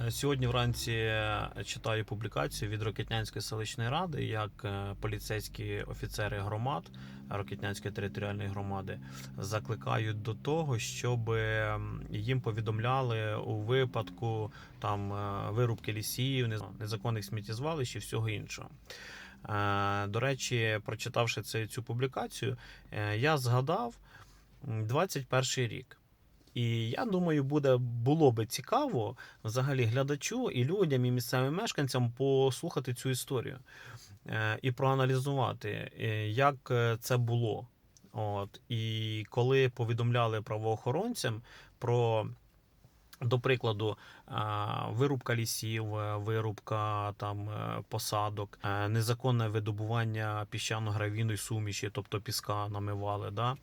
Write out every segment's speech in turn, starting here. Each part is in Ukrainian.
Е, Сьогодні вранці е, читаю публікацію від Рокетнянської селищної ради, як е, поліцейські офіцери громад Рокетнянської територіальної громади закликають до того, щоб їм повідомляли у випадку там вирубки лісів, нез- незаконних сміттєзвалищ і всього іншого. До речі, прочитавши цю публікацію, я згадав м, 21 рік. І я думаю, буде було би цікаво взагалі глядачу і людям, і місцевим мешканцям послухати цю історію е, і проаналізувати, е, як е, це було. От і коли повідомляли правоохоронцям про. До прикладу, вирубка лісів, вирубка там посадок, незаконне видобування піщано-гравійної суміші, тобто піска намивали. Да?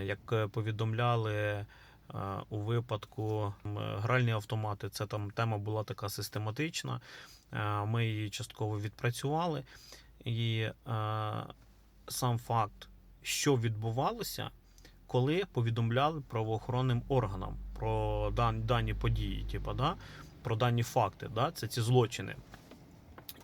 Як повідомляли у випадку гральні автомати, це там тема була така систематична. Е, Ми її частково відпрацювали. І е, сам факт, що відбувалося, коли повідомляли правоохоронним органам про дані події, типу, да? про дані факти, да? це ці злочини.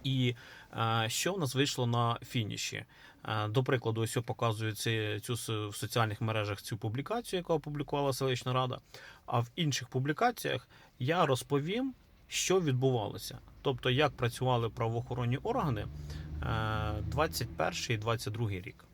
І е, що в нас вийшло на фініші? Е, До прикладу, ось я показую ці, цю в соціальних мережах цю публікацію, яку опублікувала селищна рада. А в інших публікаціях я розповім, що відбувалося. Тобто, як працювали правоохоронні органи е, 21 і 22 рік.